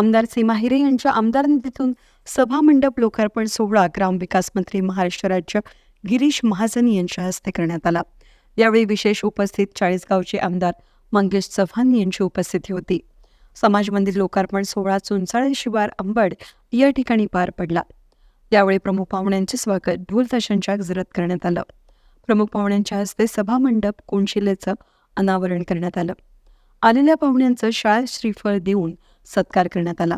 आमदार सीमा हिरे यांच्या आमदार निधीतून सभा मंडप लोकार्पण सोहळा ग्रामविकास मंत्री महाराष्ट्र राज्य गिरीश महाजन यांच्या हस्ते करण्यात आला. यावेळी विशेष उपस्थित चाळीसगावचे आमदार मंगेश चव्हाण यांची उपस्थिती होती. समाज मंदिर लोकार्पण सोहळा चुंचाळे शिवार अंबड या ठिकाणी पार पडला. यावेळी प्रमुख पाहुण्यांचे स्वागत ढोल ताशांच्या गजरात करण्यात आलं. प्रमुख पाहुण्यांच्या हस्ते सभा मंडप कोणशिलेचं अनावरण करण्यात आलं. आलेल्या पाहुण्यांचं शाळा श्रीफळ देऊन सत्कार करण्यात आला.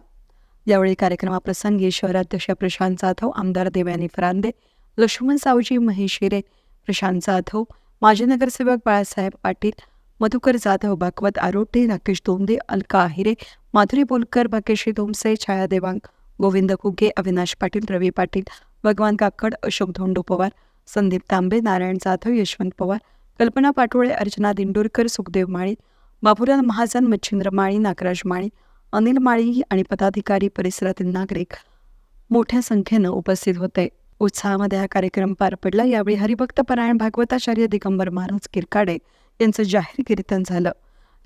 यावेळी कार्यक्रमाप्रसंगी शहराध्यक्ष प्रशांत जाधव आमदार देवयानी फरांदे लक्ष्मण सावजी महेश हिरे प्रशांत जाधव माजी नगरसेवक बाळासाहेब पाटील मधुकर जाधव भागवत आरोटे राकेश दोंदे अलका आहिरे माधुरी बोलकर भाग्यश्री दोमसे छाया देवांग गोविंद कुगे अविनाश पाटील रवी पाटील भगवान काकड अशोक धोंडू पवार संदीप तांबे नारायण जाधव यशवंत पवार कल्पना पाटोळे अर्चना दिंडोरकर सुखदेव माळी बाबुराव महाजन मच्छिंद्र माळी नागराज माळी अनिल माळी आणि पदाधिकारी परिसरातील नागरिक मोठ्या संख्येनं उपस्थित होते. उत्साहामध्ये हा कार्यक्रम पार पडला. यावेळी हरिभक्त परायण भागवताचार्य दिगंबर महाराज किरकाडे यांचं जाहीर कीर्तन झालं.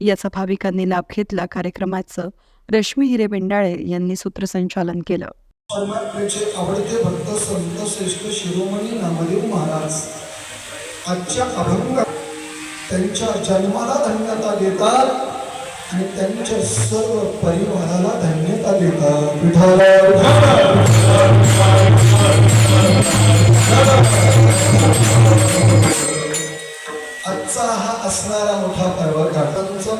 याचा भाविकांनी लाभ घेतला. कार्यक्रमाचं रश्मी हिरे बेंडाळे यांनी सूत्रसंचालन केलं. परमात्म्याचे आवडते भक्त संत श्रेष्ठ शिरोमणी नामदेव महाराज. आजच्या अभंगात त्यांच्या जन्माला धन्यता देतात. आणि त्यांच्या सर्व परिवाराला धन्यता देतात. आजचा हा असणारा मोठा पर्व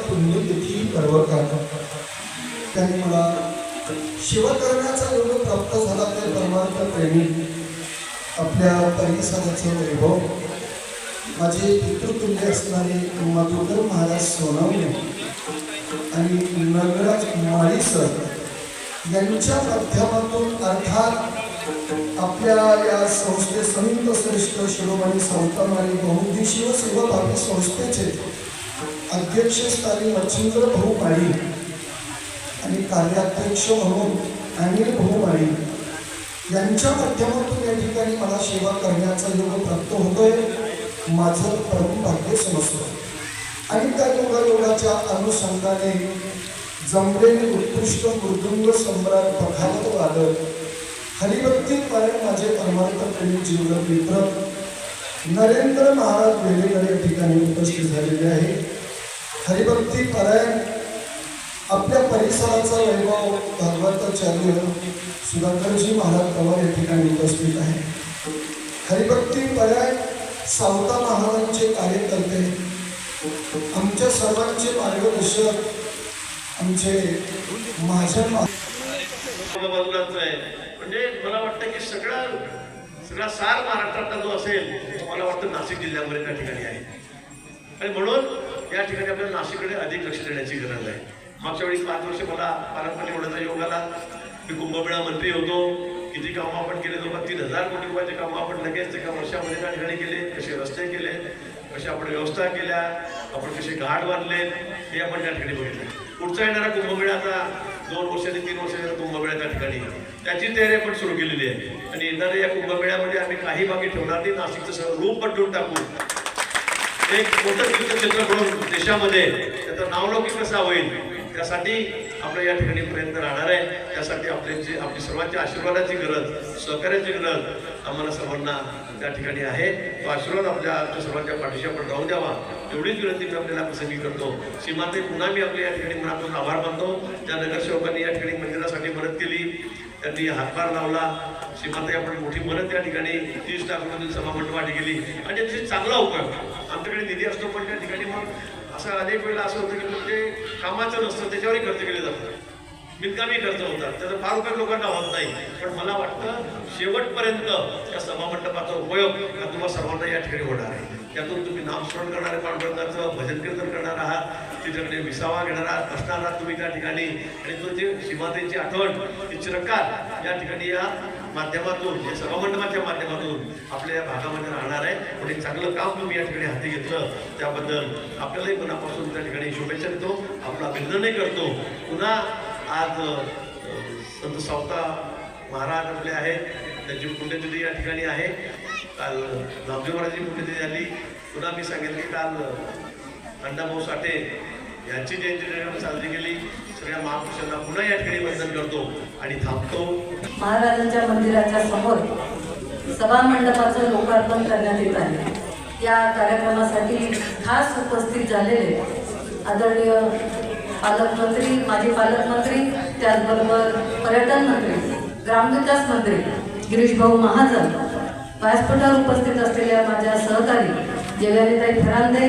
पुण्यतिथी पर्व त्यांनी मला शिवकरणाचा योग प्राप्त झाला ते परमार्थ प्रेमी आपल्या परिसराचं वैभव. माझे पितृतुल्य असणारे माधुकर महाराज सोनवणे आणि नगराज माळी सर यांच्या माध्यमातून अर्थात आपल्या या संस्थे संयुक्त श्रेष्ठ शिरोमणी संतमाळी बहुउद्देशीय आपल्या संस्थेचे अध्यक्षस्थानी मच्छिंद्र भाऊ माळी आणि कार्याध्यक्ष म्हणून अनिल भाऊमाळी यांच्या माध्यमातून या ठिकाणी मला सेवा करण्याचा योग प्राप्त होतोय. माझं परम भाग्य समजतं. आणि त्या योगायोगाच्या अनुषंगाने जमलेले उत्कृष्ट मृदुंग सम्राट बखावत वादक हरिभक्ती पारायण माझे परमार्थ प्रेमी जीवन मित्र नरेंद्र महाराज वेलेकर या ठिकाणी उपस्थित झालेले आहे. हरिभक्ती पारायण आपल्या परिसराचा वैभव भागवताचार्य सुधाकरजी महाराज पवार या ठिकाणी उपस्थित आहे हरिभक्ती पर्याय सावता महाराजांचे कार्यकर्ते सर्वांचे मार्गदर्शक आमचे माझ्या आहे म्हणजे मला वाटतं की सगळा सगळा सार महाराष्ट्रातला जो असेल तो मला वाटतं नाशिक जिल्ह्यामध्ये त्या ठिकाणी आहे. आणि म्हणून या ठिकाणी आपल्याला नाशिककडे अधिक लक्ष देण्याची गरज आहे. मागच्या वेळी पाच वर्ष मला पारंपरिक होण्याचा योग आला. मी कुंभमेळा मंत्री होतो. किती कामं आपण केले जवळपास तीन हजार कोटी रुपयाचे कामं आपण लगेच एका वर्षामध्ये त्या ठिकाणी केले. कसे रस्ते केले? कशा आपण व्यवस्था केल्या? आपण कसे घाट बांधले हे आपण त्या ठिकाणी बघितले. पुढचा येणारा कुंभमेळाचा दोन वर्षांनी तीन वर्षाचा कुंभमेळा त्या ठिकाणी. त्याची तयारी आपण सुरू केलेली आहे. आणि येणाऱ्या या कुंभमेळ्यामध्ये आम्ही काही बाकी ठेवणार नाही. नाशिकचं सगळं रूप बदलून टाकू. एक मोठं तीर्थक्षेत्र म्हणून देशामध्ये त्याचं नावलौकिक कसा होईल त्यासाठी आपल्या या ठिकाणी प्रयत्न राहणार आहे. त्यासाठी आपल्याची आपली सर्वांच्या आशीर्वादाची गरज सहकार्याची गरज आम्हाला सर्वांना त्या ठिकाणी आहे. तो आशीर्वाद आपल्या आपल्या सर्वांच्या पाठीशी आपण राहू द्यावा. एवढीच विनंती मी आपल्याला प्रसंगी करतो. सीमाते पुन्हा मी आपले या ठिकाणी मनापासून आभार मानतो. त्या नगरसेवकांनी या ठिकाणी मंदिरासाठी मदत केली त्यांनी हातभार लावला. सीमाते आपण मोठी मदत या ठिकाणी तीस लाखामधून सभामंडपाठी गेली आणि त्याची चांगला उपयोग आमच्याकडे निधी असतो पण त्या ठिकाणी मग असं अनेक वेळेला असं होतं की म्हणजे कामाचं नसतं त्याच्यावरही खर्च केले जातात. बिनकामी खर्च होतात. त्याचा फार उपयोग लोकांना होत नाही. पण मला वाटतं शेवटपर्यंत या सभामंडपाचा उपयोग हा तुम्हा सर्वांना या ठिकाणी होणार आहे. त्यातून तुम्ही नामस्मरण करणारे पांडुरंगाचं भजन कीर्तन करणार आहात. तिच्याकडे विसावा घेणार आहात. असणार आहात तुम्ही त्या ठिकाणी. आणि तो जे शिमातेची आठवण ती चिरकार या ठिकाणी या माध्यमातून या सभामंडपाच्या माध्यमातून आपल्या या भागामध्ये राहणार आहे. पण एक चांगलं काम तुम्ही या ठिकाणी हाती घेतलं. त्याबद्दल आपल्यालाही मनापासून त्या ठिकाणी शुभेच्छा देतो. आपला अभिनंदनही करतो. पुन्हा आज संत सावता महाराज आपले आहेत. त्यांची पुण्यतिथी या ठिकाणी आहे. काल नामदेव महाराजांची पुण्यतिथी झाली. पुन्हा मी सांगितले काल अण्णाभाऊ साठे यांची जयंती साजरी केली. सगळ्या महापुरुषांना पुन्हा या ठिकाणी वंदन करतो आणि थांबतो. महाराजांच्या मंदिराच्या समोर सभा मंडपाचं लोकार्पण करण्यात येत आहे. या कार्यक्रमासाठी खास उपस्थित झालेले आदरणीय पालकमंत्री माजी पालकमंत्री त्याचबरोबर पर्यटन मंत्री ग्रामविकास मंत्री गिरीश भाऊ महाजन. व्यासपीठावर उपस्थित असलेल्या माझ्या सहकारी जयललिताई फरांदे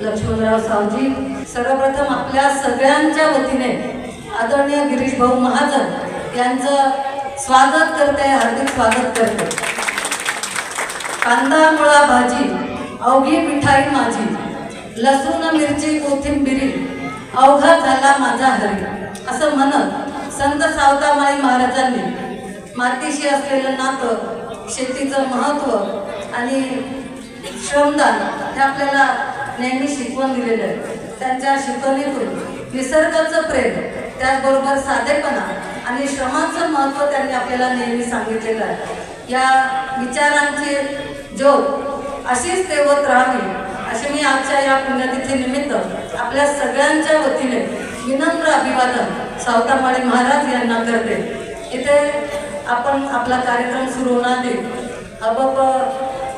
लक्ष्मणराव सावजी सर्वप्रथम आपल्या सगळ्यांच्या वतीने आदरणीय गिरीश भाऊ महाजन यांचं स्वागत करते हार्दिक स्वागत करते. कांदा मुळा भाजी अवघी मिठाई माझी लसूण मिरची कोथिंबिरी अवघा झाला माझा हरी असं म्हणत संत सावतामाई महाराजांनी मातीशी असलेलं नातं शेतीचं महत्त्व आणि श्रमदान हे आपल्याला नेहमी शिकवण दिलेलं आहे. त्यांच्या शिकवणीतून निसर्गाचं प्रेम त्याचबरोबर साधेपणा आणि श्रमाचं महत्त्व त्यांनी आपल्याला नेहमी सांगितलेलं आहे. या विचारांची जो अशीच तेवत राहावी असे मी आजच्या या पुण्यतिथी निमित्त आपल्या सगळ्यांच्या वतीने विनम्र अभिवादन सावतामाळी महाराज यांना करते. इथे आपण आपला कार्यक्रम सुरू होणार होण्याआधी अबब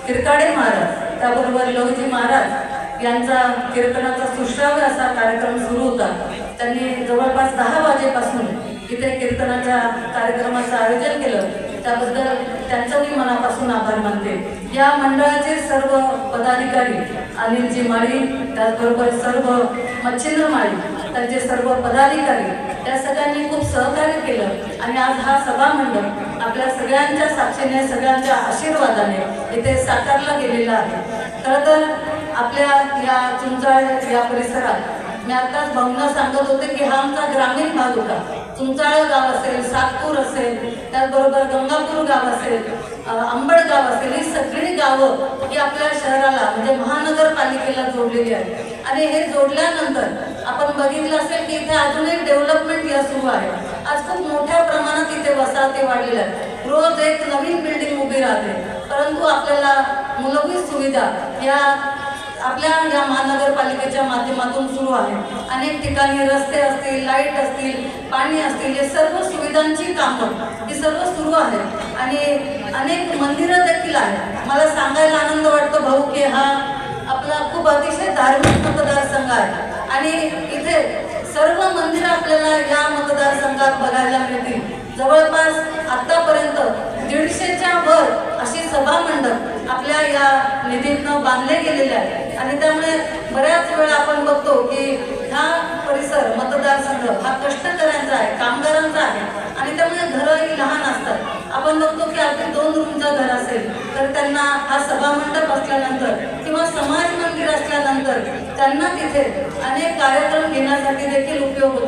किरकाडे महाराज त्याबरोबर लवजी महाराज यांचा कीर्तनाचा सुश्राव्य असा कार्यक्रम सुरू होता. त्यांनी जवळपास दहा वाजेपासून इथे कीर्तनाच्या कार्यक्रमाचं आयोजन केलं. त्याबद्दल त्यांचं मी मनापासून आभार मानते. या मंडळाचे सर्व पदाधिकारी अनिलजी माळी त्याचबरोबर सर्व मच्छिंद्र माळी त्यांचे सर्व पदाधिकारी त्या सगळ्यांनी खूप सहकार्य केलं. आणि आज हा सभामंडळ आपल्या सगळ्यांच्या साक्षीने सगळ्यांच्या आशीर्वादाने इथे साकारला गेलेला आहे. खरं तर आपल्या या चुंचाळ या परिसरात मी आताच भाऊंना सांगत होते की हा आमचा ग्रामीण भाग होता. चुंचाळ गाव असेल सातपूर असेल त्याचबरोबर गंगापूर गाव असेल आंबडगाव गाव असेल ही सगळी गावं ही आपल्या शहराला म्हणजे महानगरपालिकेला जोडलेली आहेत. आणि हे जोडल्यानंतर आपण बघितलं असेल की इथे अजून एक डेव्हलपमेंट या सुरू आहे. आज खूप मोठ्या प्रमाणात इथे वसाहती वाढलेल्या आहेत. रोज एक नवीन बिल्डिंग उभी राहते. परंतु आपल्याला मूलभूत सुविधा या आपल्या या महानगरपालिकेच्या माध्यमातून सुरू आहे. अनेक ठिकाणी रस्ते असतील लाइट असतील पाणी असतील हे सर्व सुविधांची कामं ही सर्व सुरू आहे. आणि अनेक मंदिरं देखील आहेत. मला सांगायला आनंद वाटतो भाऊ की हा आपला खूप अतिशय धार्मिक मतदारसंघ आहे. आणि इथे सर्व मंदिरं आपल्याला या मतदारसंघात बघायला मिळतील. जवळपास आत्तापर्यंत दीडशेच्या वर अशी सभा मंडप आपल्या या निधीतनं बांधले गेलेले आहे. आणि त्यामुळे बऱ्याच वेळा आपण बघतो की हा परिसर मतदारसंघ हा कष्टकऱ्यांचा आहे कामगारांचा आहे. आणि त्यामुळे घरंही लहान असतात. आपण बघतो की अगदी दोन रूमचं घर असेल तर त्यांना हा सभामंडप असल्यानंतर किंवा समाज मंदिर असल्यानंतर त्यांना तिथे अनेक कार्यक्रम घेण्यासाठी देखील उपयोग होतो.